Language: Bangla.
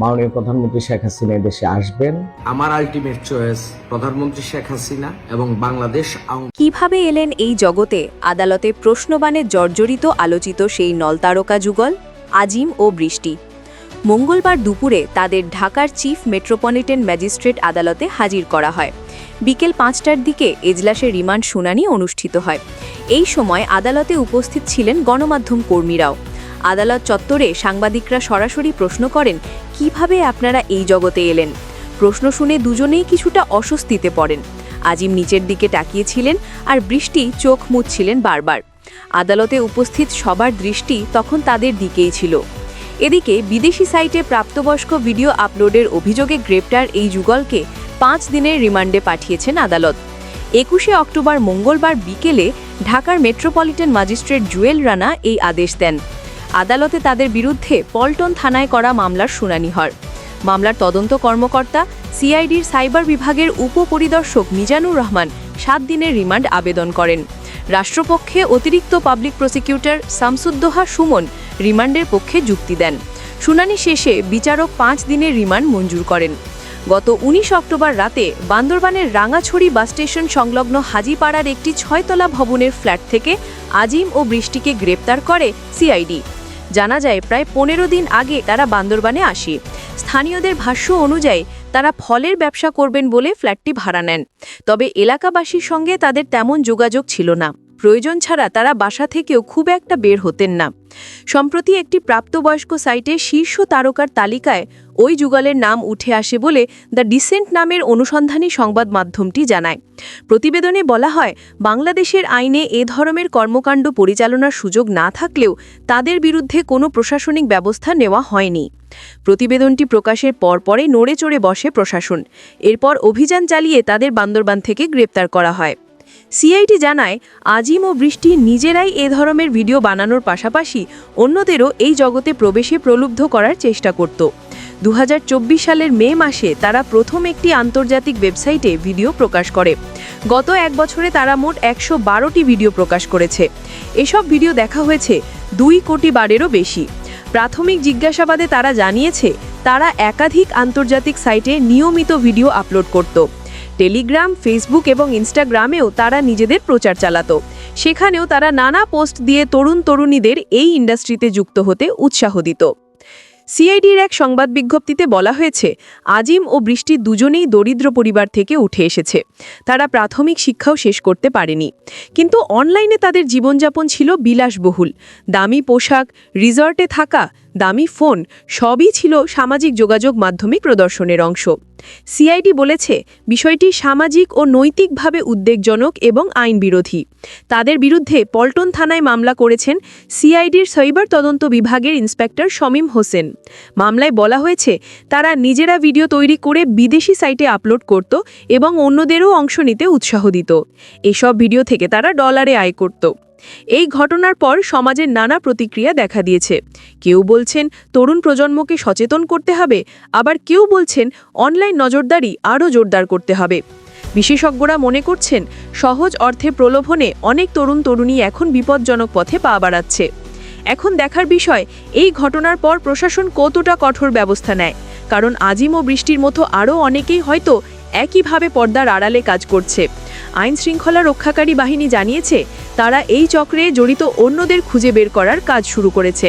মাননীয় প্রধানমন্ত্রী শেখ হাসিনা দেশে আসবেন। আমার আলটিমেট চয়েস প্রধানমন্ত্রী শেখ হাসিনা এবং বাংলাদেশ কীভাবে এলেন এই জগতে? আদালতে প্রশ্নবাণে জর্জরিত আলোচিত সেই নলতারকা যুগল আজিম ও বৃষ্টি। মঙ্গলবার দুপুরে তাদের ঢাকার চিফ মেট্রোপলিটন ম্যাজিস্ট্রেট আদালতে হাজির করা হয়। বিকেল পাঁচটার দিকে এজলাসের রিমান্ড শুনানি অনুষ্ঠিত হয়। এই সময় আদালতে উপস্থিত ছিলেন গণমাধ্যম কর্মীরাও। আদালত চত্বরে সাংবাদিকরা সরাসরি প্রশ্ন করেন, কীভাবে আপনারা এই জগতে এলেন? প্রশ্ন শুনে দুজনেই কিছুটা অস্বস্তিতে পড়েন। আজিম নিচের দিকে তাকিয়েছিলেন আর বৃষ্টি চোখ মুছছিলেন বারবার। আদালতে উপস্থিত সবার দৃষ্টি তখন তাদের দিকেই ছিল। এদিকে বিদেশি সাইটে প্রাপ্তবয়স্ক ভিডিও আপলোডের অভিযোগে গ্রেপ্তার এই যুগলকে পাঁচ দিনের রিমান্ডে পাঠিয়েছেন আদালত। একুশে অক্টোবর মঙ্গলবার বিকেলে ঢাকার মেট্রোপলিটন ম্যাজিস্ট্রেট জুয়েল রানা এই আদেশ দেন। আদালতে তাদের বিরুদ্ধে পল্টন থানায় করা মামলার শুনানি হয়। মামলার তদন্ত কর্মকর্তা, সিআইডির সাইবার বিভাগের উপপরিদর্শক মিজানুর রহমান সাত দিনের রিমান্ড আবেদন করেন। রাষ্ট্রপক্ষে অতিরিক্ত পাবলিক প্রসিকিউটর শামসুদ্দোহা সুমন রিমান্ডের পক্ষে যুক্তি দেন। শুনানি শেষে বিচারক পাঁচ দিনের রিমান্ড মঞ্জুর করেন। গত উনিশ অক্টোবর রাতে বান্দরবানের রাঙাছড়ি বাস স্টেশন সংলগ্ন হাজিপাড়ার একটি ছয়তলা ভবনের ফ্ল্যাট থেকে আজিম ও বৃষ্টিকে গ্রেপ্তার করে সিআইডি। জানা যায়, প্রায় পনেরো দিন আগে তারা বান্দরবানে আসে। স্থানীয়দের ভাষ্য অনুযায়ী, তারা ফলের ব্যবসা করবেন বলে ফ্ল্যাটটি ভাড়া নেন। তবে এলাকাবাসীর সঙ্গে তাদের তেমন যোগাযোগ ছিল না। প্রয়োজন ছাড়া তারা বাসা থেকেও খুব একটা বের হতেন না। সম্প্রতি একটি প্রাপ্তবয়স্ক সাইটে শীর্ষ তারকার তালিকায় ওই যুগলের নাম উঠে আসে বলে দ্য ডিসেন্ট নামের অনুসন্ধানী সংবাদ মাধ্যমটি জানায়। প্রতিবেদনে বলা হয়, বাংলাদেশের আইনে এ ধরনের কর্মকাণ্ড পরিচালনার সুযোগ না থাকলেও তাদের বিরুদ্ধে কোনো প্রশাসনিক ব্যবস্থা নেওয়া হয়নি। প্রতিবেদনটি প্রকাশের পরপরই নড়ে চড়ে বসে প্রশাসন। এরপর অভিযান চালিয়ে তাদের বান্দরবান থেকে গ্রেপ্তার করা হয়। সিআইটি জানায়, আজিম ও বৃষ্টি নিজেরাই এ ধরনের ভিডিও বানানোর পাশাপাশি অন্যদেরও এই জগতে প্রবেশে প্রলুব্ধ করার চেষ্টা করত। দু হাজার চব্বিশ সালের মে মাসে তারা প্রথম একটি আন্তর্জাতিক ওয়েবসাইটে ভিডিও প্রকাশ করে। গত এক বছরে তারা মোট একশো বারোটি ভিডিও প্রকাশ করেছে। এসব ভিডিও দেখা হয়েছে দুই কোটি বারেরও বেশি। প্রাথমিক জিজ্ঞাসাবাদে তারা জানিয়েছে, তারা একাধিক আন্তর্জাতিক সাইটে নিয়মিত ভিডিও আপলোড করত। টেলিগ্রাম, ফেসবুক এবং ইনস্টাগ্রামেও তারা নিজেদের প্রচার চালাতো। সেখানেও তারা নানা পোস্ট দিয়ে তরুণ তরুণীদের এই ইন্ডাস্ট্রিতে যুক্ত হতে উৎসাহ দিত। সিআইডির এক সংবাদ বিজ্ঞপ্তিতে বলা হয়েছে, আজিম ও বৃষ্টি দুজনেই দরিদ্র পরিবার থেকে উঠে এসেছে। তারা প্রাথমিক শিক্ষাও শেষ করতে পারেনি। কিন্তু অনলাইনে তাদের জীবনযাপন ছিল বিলাসবহুল। দামি পোশাক, রিসর্টে থাকা দামি ফোন সবই ছিল সামাজিক যোগাযোগ মাধ্যমিক প্রদর্শনের অংশ। সিআইডি বলেছে, বিষয়টি সামাজিক ও নৈতিকভাবে উদ্বেগজনক এবং আইন বিরোধী তাদের বিরুদ্ধে পল্টন থানায় মামলা করেছেন সিআইডির সাইবার তদন্ত বিভাগের ইন্সপেক্টর শমীম হোসেন। মামলায় বলা হয়েছে, তারা নিজেরা ভিডিও তৈরি করে বিদেশি সাইটে আপলোড করত এবং অন্যদেরও অংশ নিতে উৎসাহ দিত। এসব ভিডিও থেকে তারা ডলারে আয় করত। এই ঘটনার পর সমাজের নানা প্রতিক্রিয়া দেখা দিয়েছে। কেউ বলছেন, তরুণ প্রজন্মকে সচেতন করতে হবে। আবার কেউ বলছেন, অনলাইন নজরদারি আরও জোরদার করতে হবে। বিশেষজ্ঞরা মনে করছেন, সহজ অর্থে প্রলোভনে অনেক তরুণ তরুণী এখন বিপজ্জনক পথে পা বাড়াচ্ছে। এখন দেখার বিষয়, এই ঘটনার পর প্রশাসন কতটা কঠোর ব্যবস্থা নেয়? কারণ আজিম ও বৃষ্টির মতো আরও অনেকেই হয়তো একইভাবে পর্দার আড়ালে কাজ করছে। আইন শৃঙ্খলা রক্ষাকারী বাহিনী জানিয়েছে, তারা এই চক্রে জড়িত অন্যদের খুঁজে বের করার কাজ শুরু করেছে।